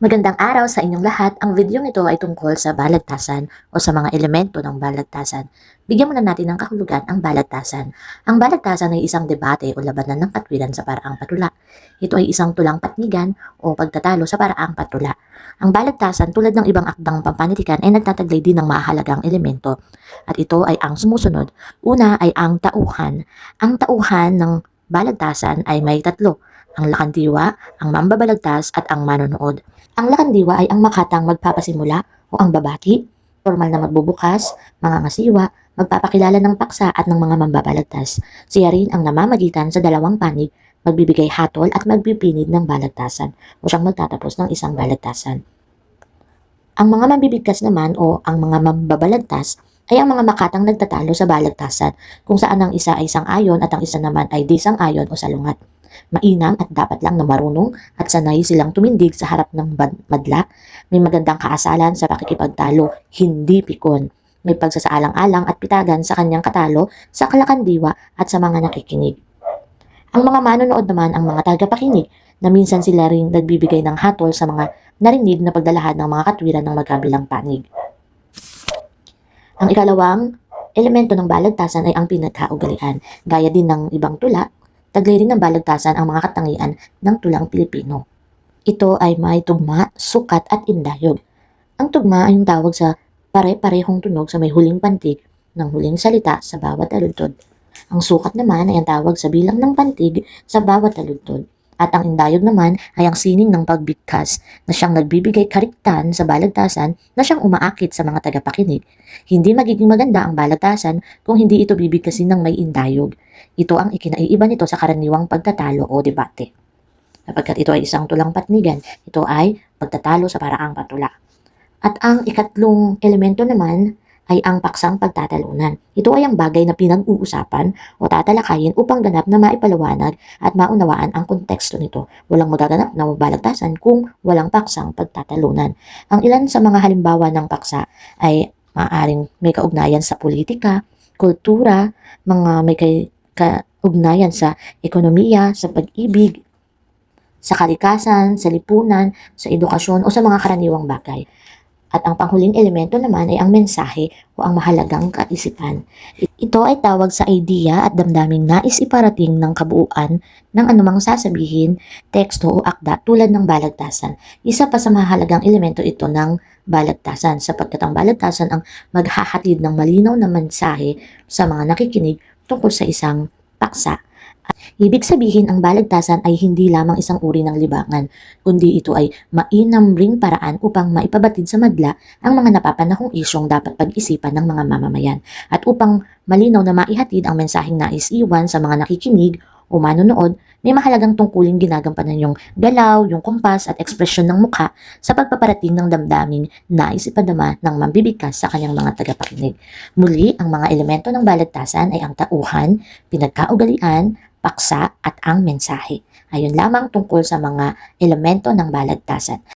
Magandang araw sa inyong lahat. Ang video ito ay tungkol sa balagtasan o sa mga elemento ng balagtasan. Bigyan muna natin ng kahulugan ang balagtasan. Ang balagtasan ay isang debate o labanan ng katwiran sa paraang patula. Ito ay isang tulang patnigan o pagtatalo sa paraang patula. Ang balagtasan tulad ng ibang akdang pampanitikan ay nagtataglay din ng mahalagang elemento. At ito ay ang sumusunod. Una ay ang tauhan. Ang tauhan ng balagtasan ay may tatlo. Ang lakandiwa, ang mambabalagtas at ang manonood. Ang lakandiwa ay ang makatang magpapasimula o ang babati, formal na magbubukas, mga ngasiwa, magpapakilala ng paksa at ng mga mambabalagtas. Siya rin ang namamagitan sa dalawang panig, magbibigay hatol at magbipinid ng balagtasan o siyang magtatapos ng isang balagtasan. Ang mga mambibigkas naman o ang mga mambabalagtas ay ang mga makatang nagtatalo sa balagtasan kung saan ang isa ay sang-ayon at ang isa naman ay di sang-ayon o salungat. Mainam at dapat lang na marunong at sanay silang tumindig sa harap ng madla. May magandang kaasalan sa pakikipagtalo, hindi pikon. May pagsasaalang-alang at pitagan sa kanyang katalo, sa kalakandiwa at sa mga nakikinig. Ang mga manonood naman ang mga tagapakinig na minsan sila ring nagbibigay ng hatol sa mga narinig na pagdalahan ng mga katwiran ng magkabilang panig. Ang ikalawang elemento ng balagtasan ay ang pinagkaugalian. Gaya din ng ibang tula, taglay rin ng balagtasan ang mga katangian ng tulang Pilipino. Ito ay may tugma, sukat at indayog. Ang tugma ay yung tawag sa pare-parehong tunog sa may huling pantig ng huling salita sa bawat taludtod. Ang sukat naman ay ang tawag sa bilang ng pantig sa bawat taludtod. At ang indayog naman ay ang sining ng pagbigkas na siyang nagbibigay kariktan sa balagtasan na siyang umaakit sa mga tagapakinig. Hindi magiging maganda ang balagtasan kung hindi ito bibigkasin ng may indayog. Ito ang ikinaiiba nito sa karaniwang pagtatalo o debate. Sapagkat ito ay isang tulang patnigan, ito ay pagtatalo sa paraang patula. At ang ikatlong elemento naman ay ang paksang pagtatalunan. Ito ay ang bagay na pinag-uusapan o tatalakayin upang ganap na maipaliwanag at maunawaan ang konteksto nito. Walang magaganap na mabalagtasan kung walang paksang pagtatalunan. Ang ilan sa mga halimbawa ng paksa ay maaaring may kaugnayan sa politika, kultura, mga may kaugnayan sa ekonomiya, sa pag-ibig, sa kalikasan, sa lipunan, sa edukasyon o sa mga karaniwang bagay. At ang panghuling elemento naman ay ang mensahe o ang mahalagang kaisipan. Ito ay tawag sa idea at damdaming nais iparating ng kabuuan ng anumang sasabihin, teksto o akda tulad ng balagtasan. Isa pa sa mahalagang elemento ito ng balagtasan sapagkat ang balagtasan ang maghahatid ng malinaw na mensahe sa mga nakikinig tungkol sa isang paksa. Ibig sabihin ang balagtasan ay hindi lamang isang uri ng libangan, kundi ito ay mainam ring paraan upang maipabatid sa madla ang mga napapanahong isyong dapat pag-isipan ng mga mamamayan. At upang malinaw na maihatid ang mensaheng nais iwan sa mga nakikinig o manonood, may mahalagang tungkuling ginagampanan yung galaw, yung kumpas at ekspresyon ng mukha sa pagpaparating ng damdaming nais ipadama ng mambibigkas sa kanyang mga tagapakinig. Muli, ang mga elemento ng balagtasan ay ang tauhan, pinagkaugalian, paksa at ang mensahe. Ayon lamang tungkol sa mga elemento ng balagtasan.